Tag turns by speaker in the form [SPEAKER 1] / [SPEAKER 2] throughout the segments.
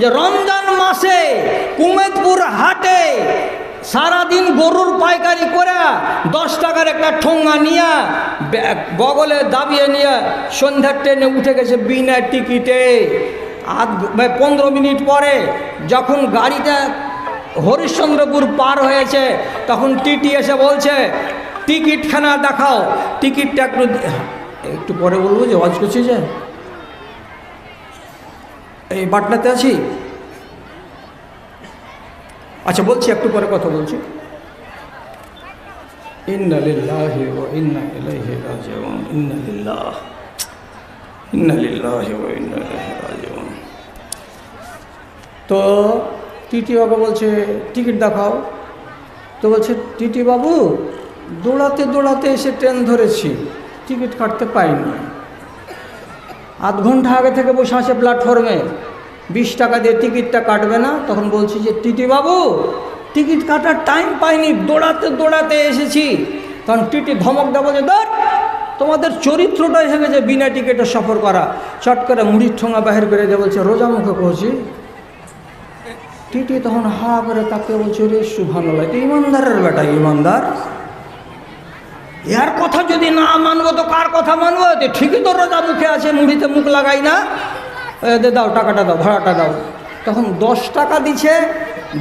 [SPEAKER 1] যে রমজান মাসে কুমেদপুর হাটে সারাদিন গরুর পাইকারি করে দশ টাকার একটা ঠোঙ্গা নিয়ে বগলে দাবিয়ে নিয়ে সন্ধ্যার ট্রেনে উঠে গেছে বিনা টিকিটে। আধ পনেরো মিনিট পরে যখন গাড়িটা হরিশ্চন্দ্রপুর পার হয়েছে, তখন টিটি এসে বলছে, টিকিটখানা দেখাও। টিকিটটা একটু একটু পরে বলব যে ওয়াজ করছি যে এই বাটনাতে আছি? আচ্ছা বলছি, একটু পরে কথা বলছি। তো টিটি বাবু বলছে, টিকিট দেখাও। তো বলছে, টিটি বাবু, দৌড়াতে দৌড়াতে এসে ট্রেন ধরেছি। টিকিট কাটতে পাইনি। আধ ঘণ্টা আগে থেকে বসে আছে প্ল্যাটফর্মে। বিশ টাকা দিয়ে টিকিটটা কাটবে না, তখন বলছি যে, টিটি বাবু, টিকিট কাটার টাইম পাইনি, দৌড়াতে দৌড়াতে এসেছি। তখন টিটি ধমক দেবো যে ধর, তোমাদের চরিত্রটাই হয়ে গেছে বিনা টিকিটে সফর করা। চট করে মুড়ির ঠোঙা বাহির করে দিয়ে বলছে, রোজা মুখে কহছি টিটি তখন হা করে তাকে বলছে রে সুভানুল্লাহ তো ইমানদারের বেটা, ইমানদার। এর কথা যদি না মানবো, তো কার কথা মানবো? ঠিকই তো রোজা মুখে আছে, মুড়িতে মুখ লাগাই না। দাও, টাকাটা দাও, ভাড়াটা দাও। তখন দশ টাকা দিছে,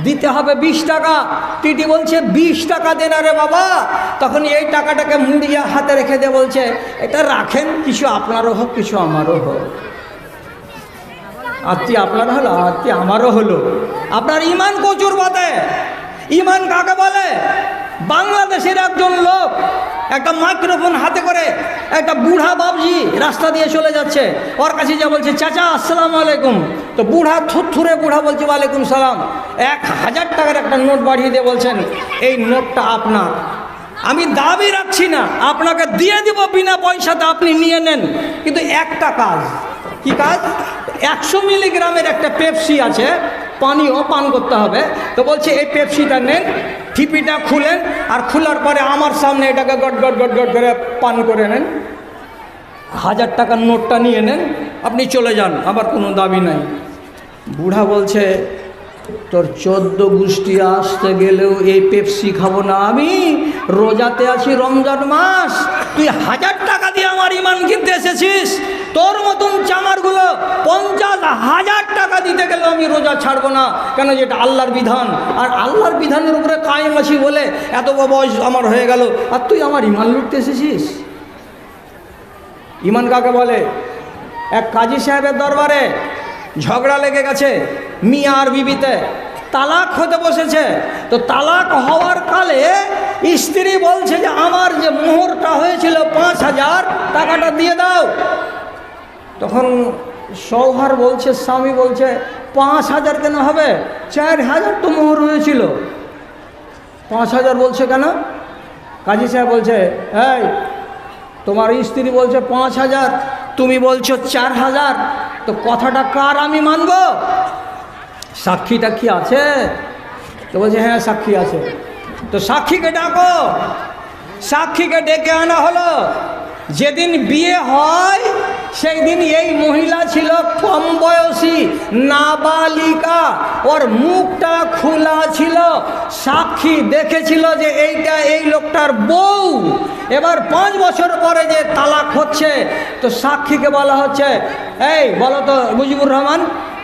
[SPEAKER 1] দিতে হবে বিশ টাকা। টিটি বলছে, বিশ টাকা দেন আরে বাবা। তখন এই টাকাটাকে মুড়িয়ে হাতে রেখে দিয়ে বলছে, এটা রাখেন, কিছু আপনারও হোক, কিছু আমারও হোক। আত্মীয় আপনার হলো, আত্মীয় আমারও হলো। আপনার ইমান কচুর বাদে ইমান কাকে বলে? বাংলাদেশের একজন লোক। একটা মাইক্রোফোন হাতে করে একটা বুড়া বাবজি রাস্তা দিয়ে চলে যাচ্ছে। ওর কাছে যা বলছে, চাচা, আসসালামু আলাইকুম। তো বুড়া থুরথুরে বুড়া বলছে, ওয়ালাইকুম সালাম। এক হাজার টাকার একটা নোট বাড়িয়ে দিয়ে বলছেন, এই নোটটা আপনার। আমি দাবি রাখছি না, আপনাকে দিয়ে দিব, বিনা পয়সাতে আপনি নিয়ে নেন। কিন্তু একটা কাজ, কি কাজ? একশো মিলিগ্রামের একটা পেপসি আছে পানিও পান করতে হবে। তো বলছে, এই পেপসিটা নেন। ঠিপিটা খুলেন আর খোলার পরে আমার সামনে এটাকে গট গট গট গট করে পান করে নেন। হাজার টাকার নোটটা নিয়ে নেন, আপনি চলে যান, আমার কোনো দাবি নাই। বুড়া বলছে, তোর চোদ্দ গোষ্ঠী আসতে গেলেও এই পেপসি খাব না, আমি রোজাতে আছি রমজান মাস, তুই হাজার টাকা দিয়ে আমার ইমান কিনতে এসেছিস? তোর মতন চামারগুলো পঞ্চাশ হাজার টাকা দিতে গেলে আমি রোজা ছাড়বো না। কেন যেটা আল্লাহর বিধান? আর আল্লাহর বিধানের উপরে কায়েম আছি বলে এত বয়স আমার হয়ে গেল। আর তুই আমার ইমান লুটতে এসেছিস? ইমান কাকে বলে? এক কাজী সাহেবের দরবারে ঝগড়া লেগে গেছে মিয়া আর বিবিতে। তালাক হতে বসেছে। তো তালাক হওয়ার কালে স্ত্রী বলছে যে, আমার যে মোহরটা হয়েছিল পাঁচ হাজার, টাকাটা দিয়ে দাও। তখন সৌহার বলছে, স্বামী বলছে, পাঁচ হাজার কেন হবে? চার হাজার তো মোহর হয়েছিল। পাঁচ হাজার বলছে কেন? কাজী সাহেব বলছে, এই, তোমার স্ত্রী বলছে পাঁচ হাজার, তুমি বলছো চার হাজার, তো কথাটা কার আমি মানব? সাক্ষীটা কি আছে? তো বলছে হ্যাঁ সাক্ষী আছে। তো সাক্ষীকে ডাকো। সাক্ষীকে ডেকে আনা হলো। যেদিন বিয়ে হয় সেই দিন এই মহিলা ছিল কম বয়সী, নাবালিকা। ওর মুখটা খোলা ছিল, সাক্ষী দেখেছিল যে এইটা এই লোকটার বউ। এবার পাঁচ বছর পরে যে তালাক হচ্ছে, তো সাক্ষীকে বলা হচ্ছে, এই, বলো তো মুজিবুর রহমান,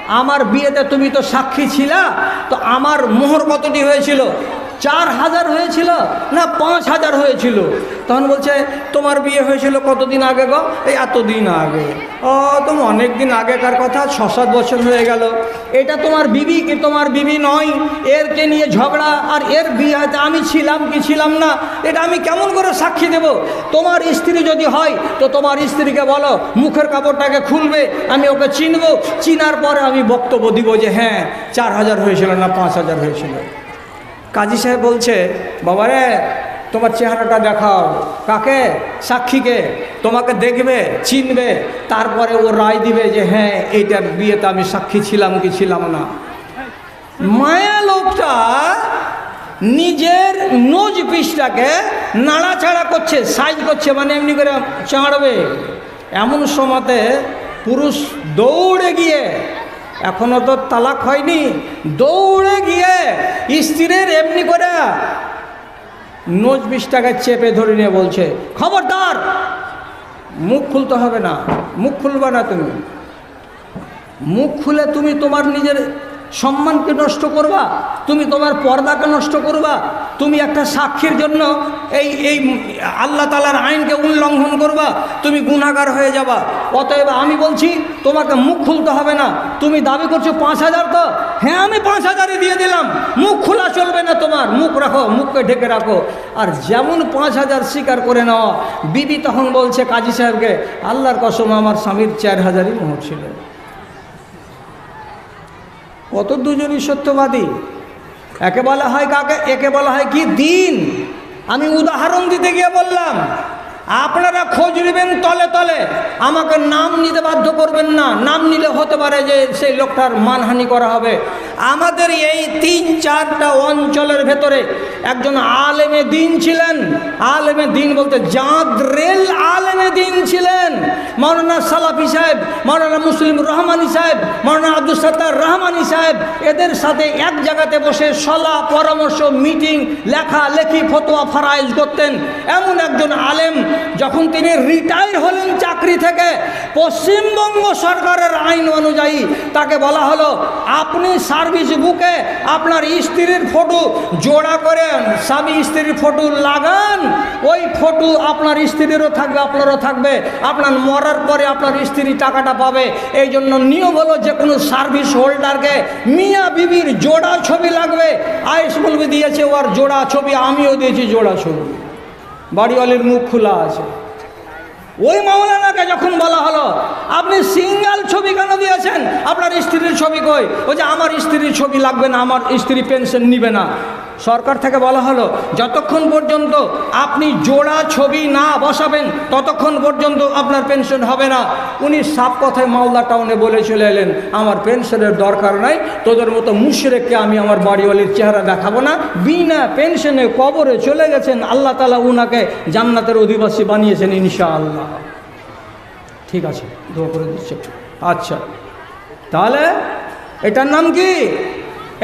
[SPEAKER 1] আমার বিয়েতে তুমি তো সাক্ষী ছিলা, তো আমার মোহর কতটি হয়েছিল? চার হাজার হয়েছিল না পাঁচ হাজার হয়েছিল? তখন বলছে, তোমার বিয়ে হয়েছিল কতদিন আগে গো? এই এতদিন আগে। ও, তুমি অনেক দিন আগেকার কথা ছ সাত বছর হয়ে গেল। এটা তোমার বিবি কি তোমার বিবি নয়? এরকে নিয়ে ঝগড়া আর এর বিয়েতে আমি ছিলাম কি ছিলাম না? এটা আমি কেমন করে সাক্ষী দেব? তোমার স্ত্রী যদি হয়, তো তোমার স্ত্রীকে বলো, মুখের কাপড়টাকে খুলবে, আমি ওকে চিনবো। চিনার পরে আমি বক্তব্য দিব যে হ্যাঁ চার হাজার হয়েছিল না পাঁচ হাজার হয়েছিল। কাজী সাহেব বলছে, বাবারে, তোমার চেহারাটা দেখাও। কাকে? সাক্ষীকে। তোমাকে দেখবে, চিনবে। তারপরে ও রায় দিবে যে হ্যাঁ এইটার বিয়েতে আমি সাক্ষী ছিলাম কি ছিলাম না। মায়া লোকটা নিজের নোজ পিসটাকে নাড়াচাড়া করছে, সাইজ করছে মানে এমনি করে চাঁড়বে। এমন সময়তে পুরুষ দৌড়ে গিয়ে এখনও তো তালাক হয়নি। দৌড়ে গিয়ে স্ত্রীর এমনি করে নোজ বিশ টাকা চেপে ধরে নিয়ে বলছে, খবরদার, মুখ খুলতে হবে না, মুখ খুলবে না তুমি। মুখ খুলে তুমি তোমার নিজের সম্মানকে নষ্ট করবা, তুমি তোমার পর্দাকে নষ্ট করবা, তুমি একটা সাক্ষীর জন্য এই এই আল্লাহ তালার আইনকে উল্লঙ্ঘন করবা, তুমি গুণাগার হয়ে যাবা। অতএব আমি বলছি, তোমাকে মুখ খুলতে হবে না। তুমি দাবি করছ পাঁচ হাজার তো? হ্যাঁ আমি পাঁচ হাজারে দিয়ে দিলাম। মুখ খোলা চলবে না তোমার। মুখ রাখো, মুখকে ঢেকে রাখো। আর যেমন পাঁচ হাজার স্বীকার করে নেওয়া বিবি তখন বলছে কাজী সাহেবকে, আল্লাহর কসম, আমার স্বামীর চার হাজারই মোহর ছিল। কত দুজনই সত্যবাদী? একে বলা হয় কাকে? একে বলা হয় কি? দিন। আমি উদাহরণ দিতে গিয়ে বললাম, আপনারা খোঁজ নেবেন তলে তলে। আমাকে নাম নিতে বাধ্য করবেন না। নাম নিলে হতে পারে যে সেই লোকটার মানহানি করা হবে। আমাদের এই তিন চারটা অঞ্চলের ভেতরে একজন আলেমে দিন ছিলেন। আলেমে দিন বলতে জাঁদ রেল আলেমে দিন ছিলেন। মৌলানা সালাফি সাহেব, মৌলানা মুসলিম রহমানি সাহেব, মৌলানা আব্দুল সত্তার রহমানি সাহেব, এদের সাথে এক জায়গাতে বসে সলা, পরামর্শ, মিটিং, লেখা লেখি, ফতোয়া, ফারাইজ করতেন। এমন একজন আলেম যখন তিনি রিটায়ার হলেন চাকরি থেকে, পশ্চিমবঙ্গ সরকারের আইন অনুযায়ী তাকে বলা হলো, আপনি বুকে আপনার স্ত্রীর ফটো জোড়া করে স্বামী স্ত্রীর ফটো লাগান, ওই ফটো আপনার স্ত্রীরও থাকবে, আপনারও থাকবে। আপনার মরার পরে আপনার স্ত্রী টাকাটা পাবে। এই জন্য নিয়ম হলো যে কোনো সার্ভিস হোল্ডারকে, মিয়া বিবির জোড়া ছবি লাগবে। আয়েস বলবি, দিয়েছে ওর জোড়া ছবি, আমিও দিয়েছি জোড়া ছবি। বাড়িওয়ালির মুখ খোলা আছে। ওই মাওলানাকে যখন বলা হলো, আপনি সিঙ্গেল ছবি কেন দিয়েছেন? আপনার ছবি কই? ও যে আমার স্ত্রীর ছবি লাগবে না, আমার স্ত্রী পেনশন নিবে না। সরকার থেকে বলা হলো, যতক্ষণ পর্যন্ত আপনি জোড়া ছবি না বসাবেন, ততক্ষণ পর্যন্ত আপনার পেনশন হবে না। উনি সাপ কথায় মালদা টাউনে বলে চলে এলেন, আমার পেনশনের দরকার নাই, তোদের মতো মুশরেককে আমি আমার বাড়িওয়ালির চেহারা দেখাবো না। বিনা পেনশনে কবরে চলে গেছেন, আল্লাহ তালা উনাকে জান্নাতের অধিবাসী বানিয়েছেন ইনশাআল্লাহ। ঠিক আছে, দোয়া করে দিচ্ছে আচ্ছা। তাহলে এটার নাম কি?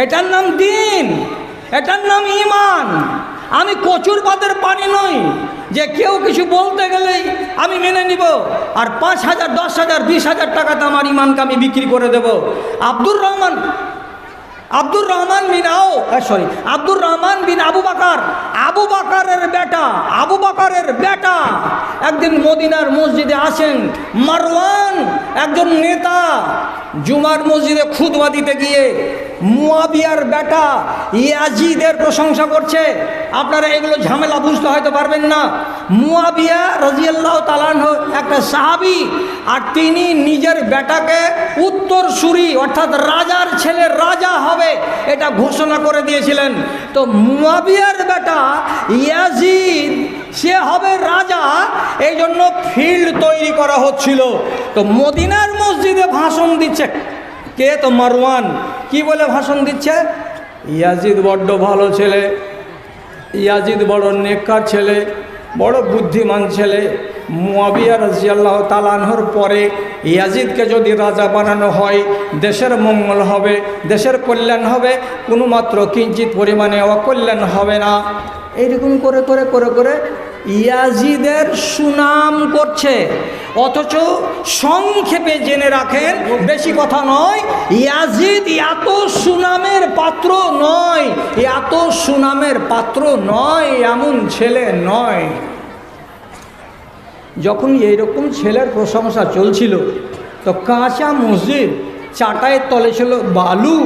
[SPEAKER 1] এটার নাম দিন। এটার নাম ইমান আমি কচুর পাতের পানি নই যে কেউ কিছু বলতে গেলেই আমি মেনে নিব। আর পাঁচ হাজার, দশ হাজার, বিশ হাজার টাকাতে আমার ইমানকে আমি বিক্রি করে দেব। আব্দুর রহমান আব্দুর রহমান বিন আও সরি আব্দুর রহমান বিন আবু বাকার। আবু বাকারের বেটা, আবু বাকারের বেটা। একদিন মদিনার মসজিদে আসেন মারওয়ান, একজন নেতা। জুমার মসজিদে খুদবা দিতে গিয়ে মুয়াবিয়ার বেটা ইয়াজিদের প্রশংসা করছে। আপনারা এগুলো ঝামেলা বুঝতে হয়তো পারবেন না। মুয়াবিয়া রাজিয়াল্লাহ তালান একটা সাহাবি, আর তিনি নিজের বেটাকে উত্তর সুরি অর্থাৎ রাজার ছেলে রাজা হবে, এটা ঘোষণা করে দিয়েছিলেন। তো মুয়াবিয়ার বেটা ইয়াজিদ সে হবে রাজা। এই জন্য ফিল্ড তৈরি করা হচ্ছিল। তো মদিনার মসজিদে ভাষণ দিচ্ছে। কে তো মারওয়ান? কি বলে ভাষণ দিচ্ছে? ইয়াজিদ বড্ড ভালো ছেলে। ইয়াজিদ বড় নেককার ছেলে, বড় বুদ্ধিমান ছেলে। মুয়াবিয়া রাজিয়াল্লাহ তালানহর পরে ইয়াজিদকে যদি রাজা বানানো হয়, দেশের মঙ্গল হবে, দেশের কল্যাণ হবে কোনো মাত্র কিঞ্চিত পরিমাণে অকল্যাণ হবে না। এইরকম করে করে করে করে ইয়াজিদের সুনাম করছে। অথচ সংক্ষেপে জেনে রাখেন, বেশি কথা নয়, ইয়াজিদ এত সুনামের পাত্র নয়, এত সুনামের পাত্র নয়, এমন ছেলে নয়। যখন এইরকম ছেলের প্রশংসা চলছিল, তো কাঁচা মসজিদ চাটায়ের তলে ছিল বালু,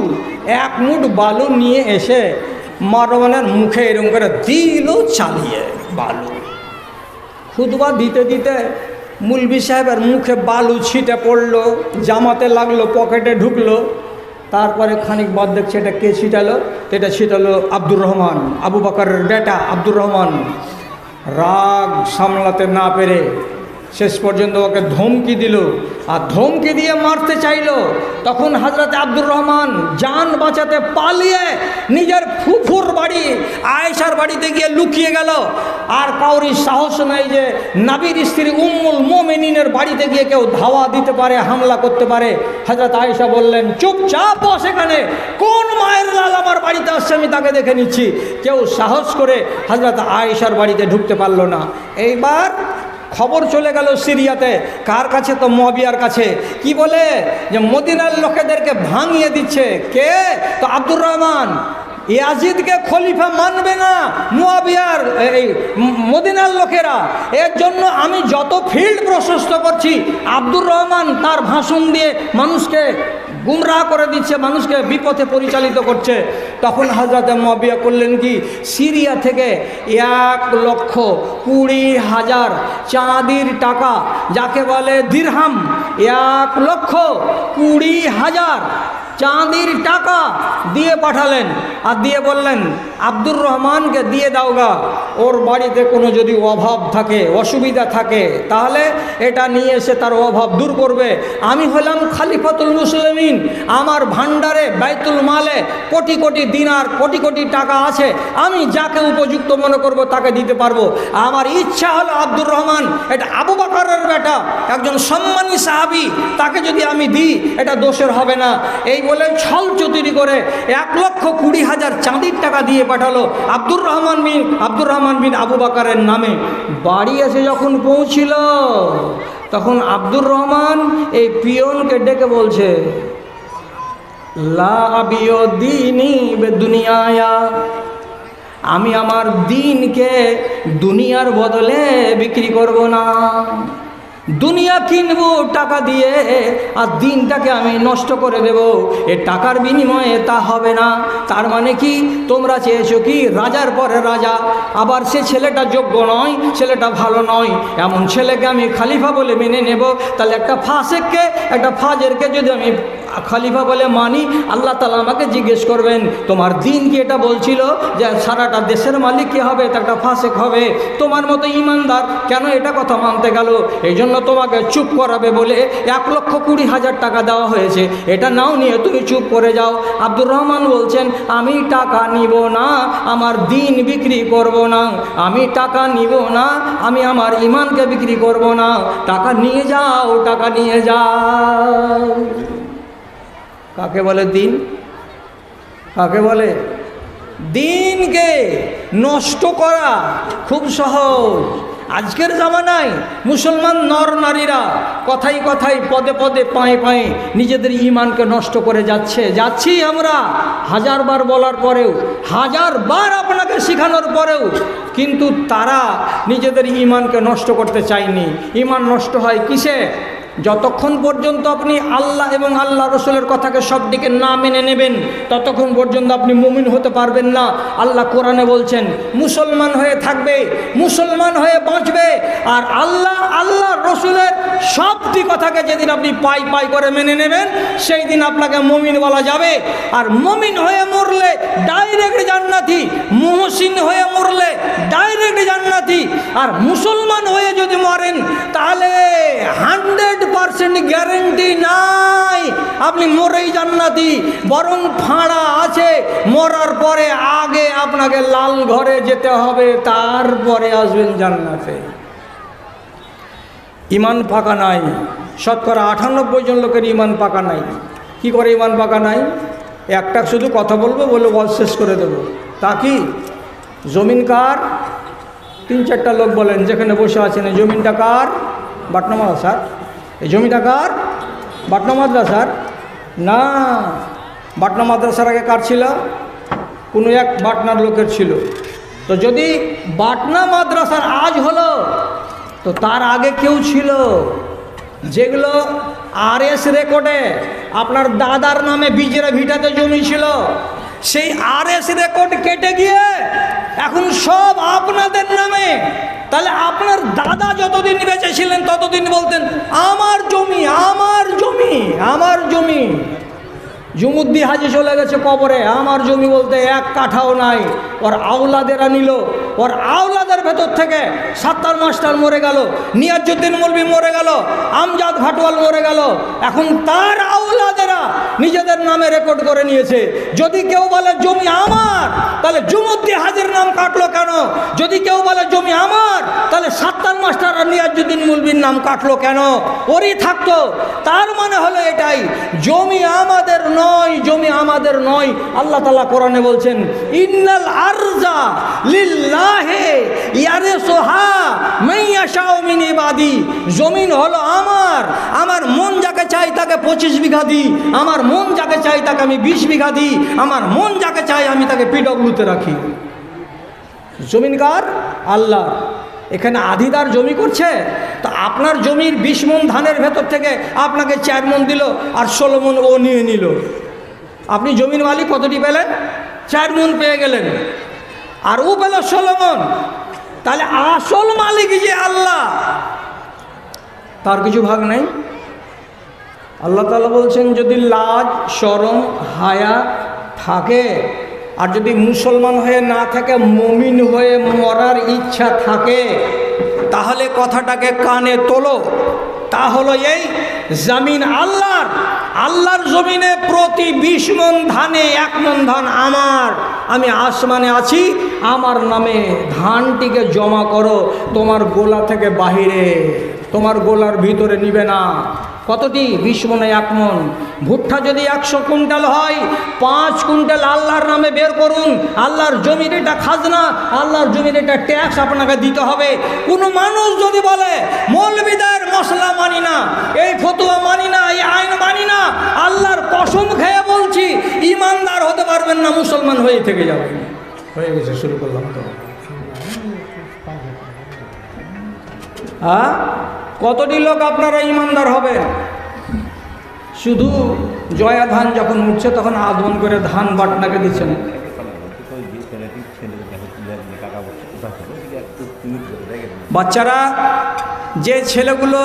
[SPEAKER 1] এক মুঠ বালু নিয়ে এসে মারওয়ানের মুখে এরকম করে দিল চালিয়ে বালু। খুদবা দিতে দিতে মুলবি সাহেবের মুখে বালু ছিটে পড়ল, জামাতে লাগল, পকেটে ঢুকলো। তারপরে খানিক বাদ দেখছে এটা কে ছিটালো? এটা ছিটালো আব্দুর রহমান, আবু বাকারের বেটা আব্দুর রহমান। রাগ সামলাতে না পেরে শেষ পর্যন্ত ওকে ধমকি দিল। আর ধমকি দিয়ে মারতে চাইলো। তখন হাজরত আব্দুর রহমান যান বাঁচাতে পালিয়ে নিজের ফুফুর বাড়ি, আয়েশার বাড়িতে গিয়ে লুকিয়ে গেল। আর কাউরি সাহস নাই যে নাবির স্ত্রী উম্মুল মোমেনিনের বাড়িতে গিয়ে কেউ ধাওয়া দিতে পারে, হামলা করতে পারে। হজরত আয়েশা বললেন, চুপচাপ বস এখানে। কোন মায়ের লাল আমার বাড়িতে আসছে আমি তাকে দেখে নিচ্ছি। কেউ সাহস করে হজরত আয়েশার বাড়িতে ঢুকতে পারল না। এইবার খবর চলে গেল সিরিয়াতে। কার কাছে? তো মবিয়ার কাছে। কি বলে? যে মদিনার লোকেদেরকে ভাঙিয়ে দিচ্ছে। কে? তো আব্দুর রহমান। ইয়াজিদকে খলিফা মানবে না মুয়াবিয়ার এই মদিনার লোকেরা। এর জন্য আমি যত ফিল্ড প্রশস্ত করছি, আব্দুর রহমান তার ভাষণ দিয়ে মানুষকে গুমরাহ করে দিচ্ছে, মানুষকে বিপথে পরিচালিত করছে। তখন হাজরত মবিয়া করলেন কি? সিরিয়া থেকে এক লক্ষ কুড়ি হাজার চাঁদির টাকা, যাকে বলে দিরহাম, এক লক্ষ কুড়ি হাজার চাঁদির টাকা দিয়ে পাঠালেন আর দিয়ে বললেন, আব্দুর রহমানকে দিয়ে দাওগা ওর বাড়িতে কোনো যদি অভাব থাকে, অসুবিধা থাকে, তাহলে এটা নিয়ে এসে তার অভাব দূর করবে। আমি হলাম খালিফাতুল মুসলিমিন। আমার ভান্ডারে বাইতুল মালে কোটি কোটি দিনার কোটি কোটি টাকা আছে। আমি যাকে উপযুক্ত মনে করব তাকে দিতে পারব। আমার ইচ্ছা হলো আব্দুর রহমান, এটা আবু বাকারের বেটা, একজন সম্মানী সাহাবি, তাকে যদি আমি দিই, এটা দোষের হবে না। এই বলে ছল চতুরি করে এক লক্ষ কুড়ি হাজার চাঁদির টাকা দিয়ে পাঠালো আব্দুর রহমান বিন, আব্দুর রহমান বিন আবু বাকারের নামে। বাড়ি এসে যখন পৌঁছিল, তখন আব্দুর রহমান এই পিয়নকে ডেকে বলছে দুনিয়ায়া আমি আমার দিনকে দুনিয়ার বদলে বিক্রি করব না। দুনিয়া কিনবো, টাকা দিয়ে, আর দিনটাকে আমি নষ্ট করে দেব। এ টাকার বিনিময়ে তা হবে না। তার মানে কি? তোমরা চেয়েছো কি? রাজার পরে রাজা। আবার সে ছেলেটা যোগ্য নয়, ছেলেটা ভালো নয়। এমন ছেলেকে আমি খালিফা বলে মেনে নেব। তাহলে একটা ফাঁসেককে, একটা ফাজেরকে যদি আমি খালিফা বলে মানি, আল্লাহ তালা আমাকে জিজ্ঞেস করবেন, তোমার দিন কি এটা বলছিল যে সারাটা দেশের মালিক কে হবে? তা একটা ফাসেক হবে। তোমার মতো ইমানদার কেন এটা কথা মানতে গেল? এই জন্য তোমাকে চুপ করাবে বলে এক লক্ষ কুড়ি হাজার টাকা দেওয়া হয়েছে। এটা নাও নিয়ে তুমি চুপ করে যাও। আব্দুর রহমান বলছেন, আমি টাকা নিব না, আমার দিন বিক্রি করব না। আমি টাকা নিব না, আমি আমার ইমানকে বিক্রি করব না। টাকা নিয়ে যাও, টাকা নিয়ে যাও। কাকে বলে দিন? কাকে বলে? দিনকে নষ্ট করা খুব সহজ। আজকের জামানায় মুসলমান নর নারীরা কথাই কথাই পদে পদে পায়ে পায়ে নিজেদের ইমানকে নষ্ট করে যাচ্ছে। যাচ্ছি আমরা হাজারবার বলার পরেও হাজারবার আপনাকে শেখানোর পরেও, কিন্তু তারা নিজেদের ইমানকে নষ্ট করতে চায়নি। ইমান নষ্ট হয় কিসে? যতক্ষণ পর্যন্ত আপনি আল্লাহ এবং আল্লাহ রসুলের কথাকে সব দিকে না মেনে নেবেন, ততক্ষণ পর্যন্ত আপনি মুমিন হতে পারবেন না। আল্লাহ কোরআনে বলছেন, মুসলমান হয়ে থাকবে, মুসলমান হয়ে বাঁচবে, আর আল্লাহ আল্লাহ রসুলের সবটি কথাকে যেদিন আপনি পাই পাই করে মেনে নেবেন সেই দিন আপনাকে মমিন বলা যাবে। আর মমিন হয়ে মরলে ডাইরেক্ট জান্নাতি, মুহসিন হয়ে মরলে ডাইরেক্ট জান্নাতি আর মুসলমান হয়ে যদি মরেন, তাহলে হান্ড্রেড পারসেন্ট গ্যারেন্টি নাই। আপনি মরেই জান্নাতি, বরং ফাঁড়া আছে। মরার পরে আগে আপনাকে লাল ঘরে যেতে হবে, তারপরে আসবেন জান্নাতে। ইমান পাকা নাই। শতকরা আটানব্বই জন লোকের ইমান পাকা নাই। কি করে ইমান পাকা নাই? একটা শুধু কথা বলব, বলে বল শেষ করে দেবো। তা কি? জমিন কার তিন চারটা লোক বলেন, যেখানে বসে আছেন, এই জমিনটা কার? বাটনা মাদ্রাসার এই জমিটা কার? বাটনা মাদ্রাসার না বাটনা মাদ্রাসার আগে কার ছিল? কোনো এক বাটনার লোকের ছিল। তো যদি বাটনা মাদ্রাসার আজ হলো, তো তার আগে কেউ ছিল? যেগুলো আর এস রেকর্ডে আপনার দাদার নামে বিজেরা ভিটাতে জমি ছিল, সেই আর এস রেকর্ড কেটে গিয়ে এখন সব আপনাদের নামে। তাহলে আপনার দাদা যতদিন বেঁচে ছিলেন, ততদিন বলতেন, আমার জমি আমার জমি আমার জমি। জুমুদ্দি হাজি চলে গেছে কবরে, আমার জমি বলতে এক কাঠাও নাই। ওর আওলাদেরা নিল। ওর আওলাদের ভেতর থেকে সাত্তার মাস্টার মরে গেল নিয়াজুদ্দিন মলবি মরে গেল, আমজাদ ঘাটওয়াল মরে গেল। এখন তার আওলাদেরা নিজেদের নামে রেকর্ড করে নিয়েছে। যদি কেউ বলে, জমি আমার তাহলে জুমুদ্দি হাজির নাম কাটলো কেন? যদি কেউ বলে, জমি আমার তাহলে সাত্তার মাস্টার আর নিয়াজুদ্দিন মুলবির নাম কাটলো কেন? ওরই থাকতো। তার মানে হলো এটাই, জমি আমাদের নয়, জমি আমাদের নয় আল্লাহ তালা কোরআনে বলছেন, ইন্নাল আরজা লিল্লাহে ইয়ারে সোহা হলো আমার আমার মন যাকে চাই তাকে পঁচিশ বিঘা দিই আমার মন যাকে চাই তাকে আমি বিশ বিঘা দিই আমার মন যাকে চাই আমি তাকে পিডব্লিউতে রাখি। আল্লাহ। এখানে আধিদার জমি করছে, তা আপনার জমির বিশ মন ধানের ভেতর থেকে আপনাকে চার মন দিল আর ষোলো মন ও নিয়ে নিল। আপনি জমির মালিক কতটি পেলেন? চার মন পেয়ে গেলেন। আর ও পেল সলমন, তাহলে আসল মালিক যে আল্লাহ, তার কিছু ভাগ নেই? আল্লাহ তালা বলছেন, যদি লাজ, শরম, হায়া থাকে, আর যদি মুসলমান হয়ে না থাকে, মমিন হয়ে মরার ইচ্ছা থাকে, তাহলে কথাটাকে কানে তোলো। তা হলো এই, জামিন আল্লাহর আল্লাহর জমিনে প্রতি বিশ মন ধানে এক মন ধান আমার। আমি আসমানে আছি, আমার নামে ধানটিকে জমা করো, তোমার গোলা থেকে বাহিরে, তোমার গোলার ভিতরে নিবে না। কতটি? বিশ মনে এক মন। ভুট্টা যদি একশো কুইন্টাল হয়, পাঁচ কুইন্টাল আল্লাহর নামে বের করুন। আল্লাহর জমির এটা খাজনা, আল্লাহর জমির এটা ট্যাক্স আপনাকে দিতে হবে। কোনো মানুষ যদি বলে, মৌলবিদার মশলা মানি না, এই ফতুয়া মানি না, এই আইন মানি না, আল্লাহর কসম খেয়ে বলছি ইমানদার হতে পারবেন না মুসলমান হয়ে থেকে যাবেন হয়ে গেছে, শুরু করলাম তো। হ্যাঁ কতটি লোক আপনারা ইমানদার হবে শুধু জয়া ধান যখন উঠছে তখন আদমন করে ধান বাটনাকে দিচ্ছেন। বাচ্চারা, যে ছেলেগুলো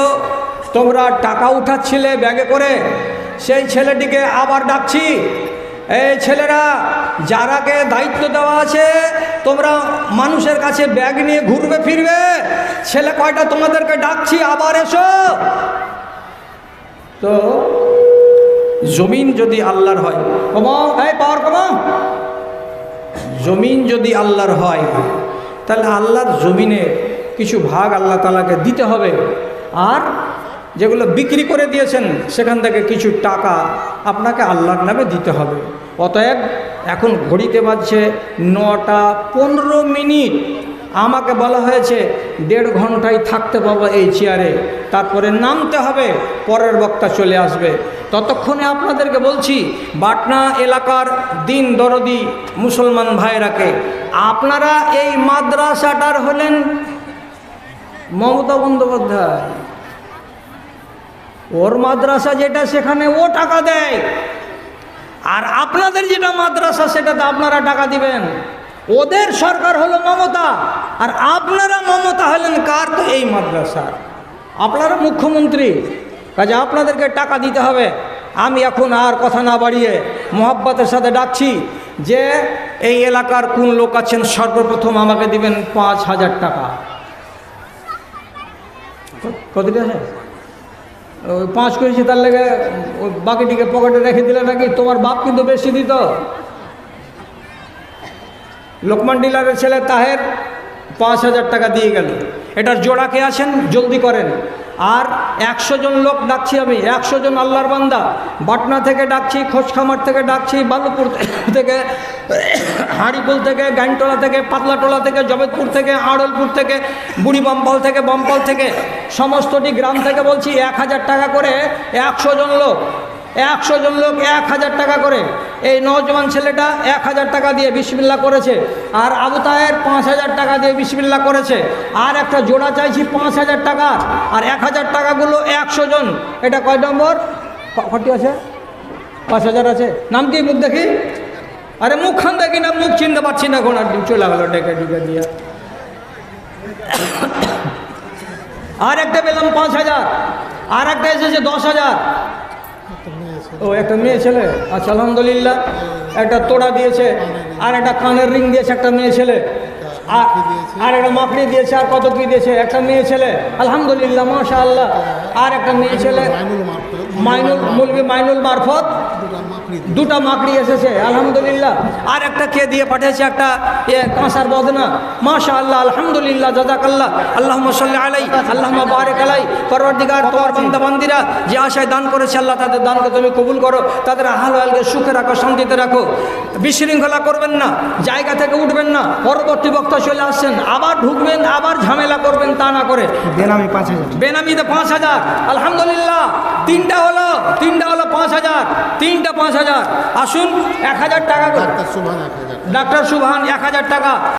[SPEAKER 1] তোমরা টাকা উঠাচ্ছিলে ব্যাগে করে, সেই ছেলেটিকে আবার ডাকছি। এই ছেলেরা, যারাকে দায়িত্ব দেওয়া আছে, তোমরা মানুষের কাছে ব্যাগ নিয়ে ঘুরবে, ফিরবে। ছেলে কয়টা, তোমাদেরকে ডাকছি, আবার এসো। তো, জমিন যদি আল্লাহর হয় কমাও এই পাওয়ার কমাও জমিন যদি আল্লাহর হয়, তাহলে আল্লাহর জমিনে কিছু ভাগ আল্লাহ তালাকে দিতে হবে। আর যেগুলো বিক্রি করে দিয়েছেন, সেখান থেকে কিছু টাকা আপনাকে আল্লাহর নামে দিতে হবে। অতএব এখন ঘড়িতে বাজছে নটা পনেরো মিনিট। আমাকে বলা হয়েছে, দেড় ঘন্টায় থাকতে পাবো এই চেয়ারে তারপরে নামতে হবে, পরের বক্তা চলে আসবে। ততক্ষণে আপনাদেরকে বলছি, বাটনা এলাকার দিন দরদি মুসলমান ভাইরাকে আপনারা এই মাদ্রাসাটার হলেন মমতা বন্দ্যোপাধ্যায়। ওর মাদ্রাসা যেটা, সেখানে ও টাকা দেয়। আর আপনাদের যেটা মাদ্রাসা, সেটাতে আপনারা টাকা দিবেন। ওদের সরকার হলো মমতা, আর আপনারা মমতা হলেন কার? তো এই মাদ্রাসার। আপনারা মুখ্যমন্ত্রী, কাজে আপনাদেরকে টাকা দিতে হবে। আমি এখন আর কথা না বাড়িয়ে মোহাব্বতের সাথে ডাকছি যে, এই এলাকার কোন লোক আছেন, সর্বপ্রথম আমাকে দিবেন পাঁচ হাজার টাকা। কতটি আছে ওই পাঁচ করেছি তার লেগে ওই বাকিটিকে পকেটে রেখে দিলে নাকি তোমার বাপ কিন্তু বেশি দিত? লোকমান ডিলারের ছেলে তাহের পাঁচ হাজার টাকা দিয়ে গেল। এটার জোড়া কে আছেন? জলদি করেন। আর একশো জন লোক ডাকছি আমি, একশো জন আল্লাহর বান্দা। বাটনা থেকে ডাকছি, খোঁজখামার থেকে ডাকছি, বালুপুর থেকে, হাঁড়িপুল থেকে, গাইনটোলা থেকে, পাতলাটোলা থেকে, জবেদপুর থেকে, আড়লপুর থেকে বুড়ি বম্পল থেকে বম্পল থেকে, সমস্তটি গ্রাম থেকে বলছি, এক হাজার টাকা করে একশো জন লোক। একশো জন লোক এক হাজার টাকা করে। এই নজওয়ান ছেলেটা এক হাজার টাকা দিয়ে বিসমিল্লা করেছে আর আবু তাহের পাঁচ হাজার টাকা দিয়ে বিসমিল্লা করেছে। আর একটা জোড়া চাইছি পাঁচ হাজার টাকা। আর এক হাজার টাকাগুলো একশো জন। এটা কয় নম্বর? কটি আছে? পাঁচ হাজার আছে। নাম কি? মুখ দেখি? আরে মুখখান দেখি না, মুখ চিনতে পারছি না এখন। আর চলে গেল ডেকে ডুকে দিয়ে। আর একটা পেলাম পাঁচ হাজার। আর একটা এসেছে দশ হাজার। ও একটা মেয়ে ছেলে? আচ্ছা আলহামদুলিল্লাহ। একটা তোড়া দিয়েছে, আর একটা কানের রিং দিয়েছে একটা মেয়ে ছেলে। আর একটা মাকড়ি দিয়েছে, আর কত কি দিয়েছে? একটা মেয়ে ছেলে। আলহামদুলিল্লাহ মাশা আল্লাহ আর একটা মেয়ে ছেলে
[SPEAKER 2] মাইনুল
[SPEAKER 1] মুলবি মাইনুল মারফত।
[SPEAKER 2] দুটো মাকড়ি
[SPEAKER 1] এসেছে আলহামদুলিল্লাহ। আর একটা কে দিয়ে পাঠিয়েছে? একটা কাঁসার বদনা। মাশা আল্লাহ আলহামদুলিল্লাহ জাজাকাল্লাহ। আল্লাহ সাল্লি আলাই আল্লাহ বারেক আলাই পরবর্তীকার তোমার বান্দা বান্দিরা যে আশায় দান করেছে আল্লাহ তাদের দানকে তুমি কবুল করো। তাদের আহাল আলকে সুখে রাখো শান্তিতে রাখো। বিশৃঙ্খলা করবেন না জায়গা থেকে উঠবেন না। পরবর্তী বক্তা চলে আসছেন আবার ঢুকবেন আবার ঝামেলা করবেন তা না করে।
[SPEAKER 3] বেনামি পাঁচ হাজার।
[SPEAKER 1] বেনামিতে পাঁচ হাজার আলহামদুলিল্লাহ। তিনটা হলো তিনটা হলো পাঁচ হাজার তিনটা পাঁচ হাজার। আসুন এক হাজার টাকা
[SPEAKER 2] ডাক্তার সুভান
[SPEAKER 1] ডাক্তার সুবহান এক হাজার টাকা।